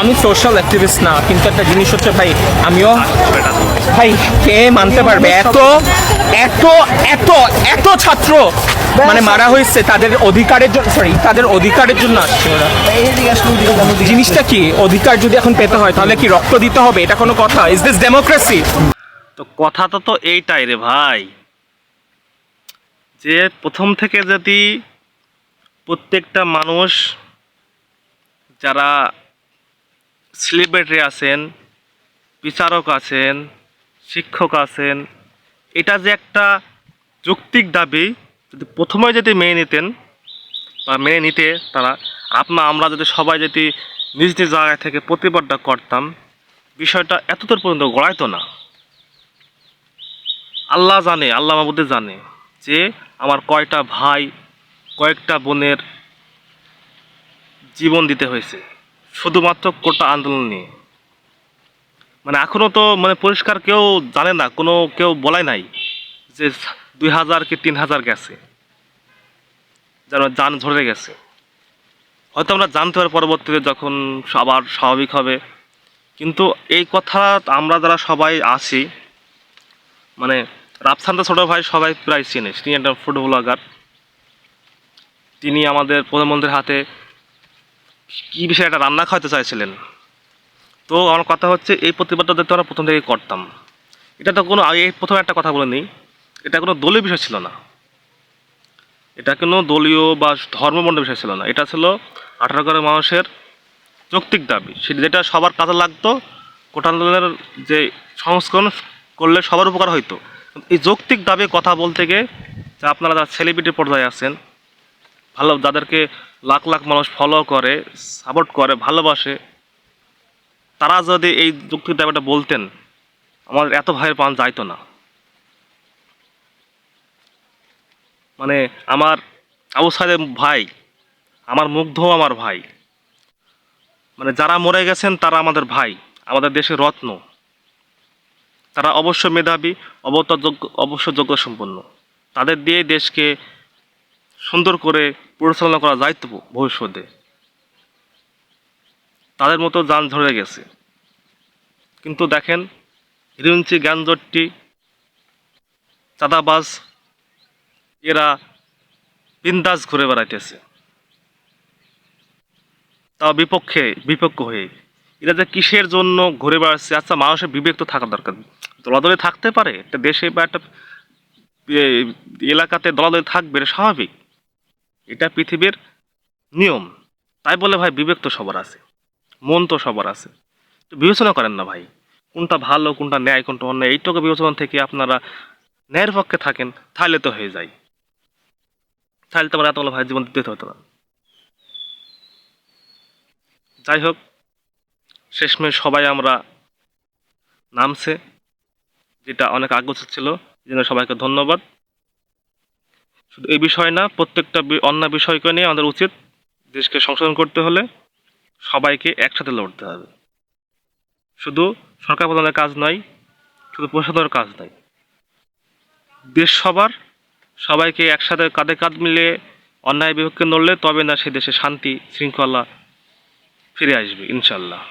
আমি social activist না কিন্তু একটা জিনিস হচ্ছে ভাই আমিও ভাই কে মানতে পারবে? এত এত এত এত ছাত্র মানে মারা হয়েছে তাদের অধিকারের জন্য সরি তাদের অধিকারের জন্য আসছে ওরা। জিনিসটা কি? অধিকার যদি এখন পেতে হয় তাহলে কি রক্ত দিতে হবে? এটা কোনো কথা? ইজ দিস ডেমোক্রেসি তো কথাটা তো এইটাই রে ভাই। যে প্রথম থেকে যদি প্রত্যেকটা মানুষ যারা সেলিব্রিটি আছেন, বিচারক আছেন, শিক্ষক আছেন, এটা যে একটা যৌক্তিক দাবি, যদি প্রথমে যদি মেনে নিতেন বা মেনে নিতে তারা, আপনা আমরা যদি সবাই যদি নিজ নিজ জায়গা থেকে প্রতিবাদটা করতাম, বিষয়টা এতদূর পর্যন্ত গড়াইতো না। আল্লাহ জানে, আল্লাহ মাহবুদে জানে যে আমার কয়টা ভাই, কয়েকটা বোনের জীবন দিতে হয়েছে। শুধুমাত্র কোটা আন্দোলন নিয়ে। মানে এখনও তো মানে পরিষ্কার কেউ জানে না, কোনো কেউ বলাই নাই যে দুই হাজার কি তিন হাজার গেছে, যেন যান ঝরে গেছে। হয়তো আমরা জানতে পারি পরবর্তীতে যখন আবার স্বাভাবিক হবে। কিন্তু এই কথা আমরা যারা সবাই আছি মানে রাফসান্তা ছোট ভাই সবাই প্রায় চেনে। তিনি একটা ফুড ব্লগার তিনি আমাদের প্রধানমন্ত্রীর হাতে কী বিষয়ে একটা রান্না খাওয়াতে চাইছিলেন? তো আমার কথা হচ্ছে, এই প্রতিবাদটা তো আমরা প্রথম থেকে করতাম। এটা তো কোনো আগে প্রথমে একটা কথা বলে নিই এটা কোনো দলীয় বিষয় ছিল না। এটা কোনো দলীয় বা ধর্মবর্ণ বিষয় ছিল না। এটা ছিল আঠারো করে মানুষের যৌক্তিক দাবি। সেটা যেটা সবার কাজে লাগতো, কোটা যে সংস্করণ করলে সবার উপকার হইতো। এই যৌক্তিক দাবি কথা বলতে গিয়ে যে আপনারা যারা সেলিব্রিটি পর্যায়ে আছেন ভালো, যাদেরকে লাখ লাখ মানুষ ফলো করে সাপোর্ট করে, ভালোবাসে, তারা যদি এই যৌক্তিক দাবিটা বলতেন, আমার এত ভাইয়ের পান যাইতো না। মানে আমার আবু ভাই, আমার মুগ্ধ আমার ভাই মানে যারা মরে গেছেন তারা আমাদের ভাই, আমাদের দেশের রত্ন। তারা অবশ্য মেধাবী অবত যোগ্য অবশ্য যোগ্য সম্পন্ন। তাদের দিয়ে দেশকে সুন্দর করে পরিচালনা করা যায় তো ভবিষ্যতে। তাদের মতো যান ঝরে গেছে। কিন্তু দেখেন হিরুঞ্চি জ্ঞানজট্টি চাঁদাবাজ, এরা বিন্দাস ঘুরে বেড়াইতেছে। তাও বিপক্ষে, বিপক্ষ হয়ে। এরা যে কিসের জন্য ঘুরে বেড়াচ্ছে আচ্ছা মানুষের বিবেক তো থাকা দরকার। দলাদলে থাকতে পারে, একটা দেশে বা একটা এলাকাতে দলাদলে থাকবে স্বাভাবিক। এটা পৃথিবীর নিয়ম। তাই বলে ভাই বিবেক তো সবার আছে, মন তো সবার আছে। তো বিবেচনা করেন না ভাই, কোনটা ভালো, কোনটা ন্যায়, কোনটা অন্যায়, এইটুকু বিবেচনা থেকে আপনারা ন্যায়ের পক্ষে থাকেন, তাহলে তো হয়ে যায়। তাহলে তো আমার এতগুলো ভাই জীবন দিতে হতো না। যাই হোক, শেষমেশ সবাই আমরা নামছে, যেটা অনেক আগ্রহ ছিল জন্য সবাইকে ধন্যবাদ। শুধু এই বিষয় না, প্রত্যেকটা অন্য বিষয়কে নিয়ে আমাদের উচিত দেশকে সংশোধন করতে হলে সবাইকে একসাথে লড়তে হবে। শুধু সরকার প্রধানের কাজ নয়, শুধু প্রশাসনের কাজ নয়। দেশ সবার, সবাইকে একসাথে কাঁধে কাঁধ মিলিয়ে অন্যায় বিপক্ষে নড়লে তবে না সে দেশে শান্তি, শৃঙ্খলা ফিরে আসবে, ইনশাল্লাহ।